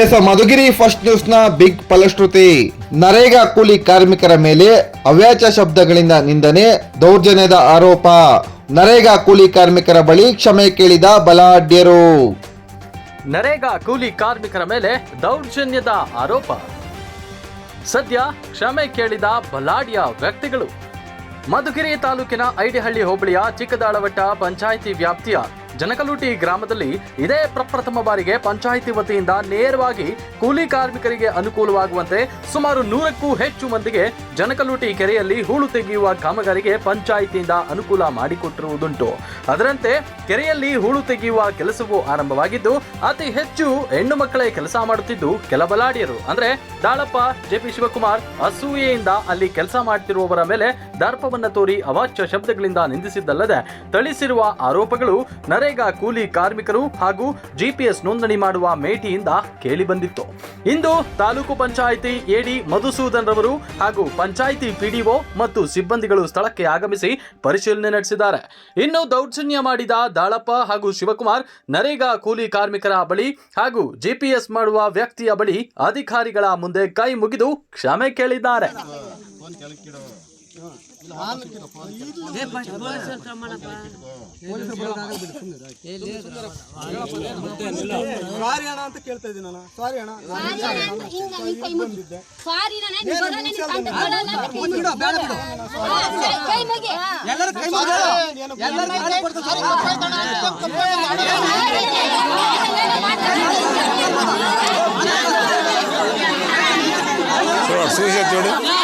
S Madhugiri first ನ್ಯೂಸ್ನ big ಫಲಶ್ರುತಿ. ನರೇಗಾ ಕೂಲಿ ಕಾರ್ಮಿಕರ ಮೇಲೆ ಅವ್ಯಾಚ ಶಬ್ದಗಳಿಂದ ನಿಂದನೆ, ದೌರ್ಜನ್ಯದ ಆರೋಪ. ನರೇಗಾ ಕೂಲಿ ಕಾರ್ಮಿಕರ ಬಳಿ ಕ್ಷಮೆ ಕೇಳಿದ ಬಲಾಢ್ಯರು. ನರೇಗಾ ಕೂಲಿ ಕಾರ್ಮಿಕರ ಮೇಲೆ ದೌರ್ಜನ್ಯದ ಆರೋಪ. ಸದ್ಯ ಕ್ಷಮೆ ಕೇಳಿದ ಬಲಾಢ್ಯ ವ್ಯಕ್ತಿಗಳು. ಮಧುಗಿರಿ ತಾಲೂಕಿನ ಐಡಿಹಳ್ಳಿ ಹೋಬಳಿಯ ಚಿಕ್ಕದಾಳವಟ್ಟ ಪಂಚಾಯಿತಿ ವ್ಯಾಪ್ತಿಯ ಜನಕಲುಟಿ ಗ್ರಾಮದಲ್ಲಿ ಇದೇ ಪ್ರಪ್ರಥಮ ಬಾರಿಗೆ ಪಂಚಾಯಿತಿ ವತಿಯಿಂದ ನೇರವಾಗಿ ಕೂಲಿ ಕಾರ್ಮಿಕರಿಗೆ ಅನುಕೂಲವಾಗುವಂತೆ ಸುಮಾರು ನೂರಕ್ಕೂ ಹೆಚ್ಚು ಮಂದಿಗೆ ಜನಕಲೂಟಿ ಕೆರೆಯಲ್ಲಿ ಹೂಳು ತೆಗೆಯುವ ಕಾಮಗಾರಿಗೆ ಪಂಚಾಯಿತಿಯಿಂದ ಅನುಕೂಲ ಮಾಡಿಕೊಟ್ಟಿರುವುದುಂಟು. ಅದರಂತೆ ಕೆರೆಯಲ್ಲಿ ಹೂಳು ತೆಗೆಯುವ ಕೆಲಸವು ಆರಂಭವಾಗಿದ್ದು, ಅತಿ ಹೆಚ್ಚು ಹೆಣ್ಣು ಮಕ್ಕಳೇ ಕೆಲಸ ಮಾಡುತ್ತಿದ್ದು ಕೆಲ ಬಲಾಡಿಯರು ಅಂದ್ರೆ ದಾಳಪ್ಪ ಜೆಪಿ ಶಿವಕುಮಾರ್ ಅಸೂಯೆಯಿಂದ ಅಲ್ಲಿ ಕೆಲಸ ಮಾಡುತ್ತಿರುವವರ ಮೇಲೆ ದರ್ಪವನ್ನು ತೋರಿ ಅವಾಚ್ಯ ಶಬ್ದಗಳಿಂದ ನಿಂದಿಸಿದ್ದಲ್ಲದೆ ಥಳಿಸಿರುವ ಆರೋಪಗಳು ನರೇಗಾ ಕೂಲಿ ಕಾರ್ಮಿಕರು ಹಾಗೂ ಜಿಪಿಎಸ್ ನೋಂದಣಿ ಮಾಡುವ ಮೇಟಿಯಿಂದ ಕೇಳಿಬಂದಿತ್ತು ಇಂದು ತಾಲೂಕು ಪಂಚಾಯಿತಿ ಎಡಿ ಮಧುಸೂದನ್ ರವರು ಹಾಗೂ ಪಂಚಾಯಿತಿ ಪಿಡಿಒ ಮತ್ತು ಸಿಬ್ಬಂದಿಗಳು ಸ್ಥಳಕ್ಕೆ ಆಗಮಿಸಿ ಪರಿಶೀಲನೆ ನಡೆಸಿದ್ದಾರೆ. ಇನ್ನು ದೌರ್ಜನ್ಯ ಮಾಡಿದ ದಾಳಪ್ಪ ಹಾಗೂ ಶಿವಕುಮಾರ್ ನರೇಗಾ ಕೂಲಿ ಕಾರ್ಮಿಕರ ಬಳಿ ಹಾಗೂ ಜಿಪಿಎಸ್ ಮಾಡುವ ವ್ಯಕ್ತಿಯ ಬಳಿ ಅಧಿಕಾರಿಗಳ ಮುಂದೆ ಕೈ ಮುಗಿದು ಕ್ಷಮೆ ಕೇಳಿದ್ದಾರೆ. ಸಾರಿ ಅಣ್ಣ ಅಂತ ಕೇಳ್ತಾ ಇದ್ದೀನಿ ಸಾರಿ ಅಣ್ಣ. ನಿನ್ ಬರೋಣ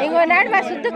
ಹಿಂಗ ನಾಡ್ ಮಾ ಸುತ್ತ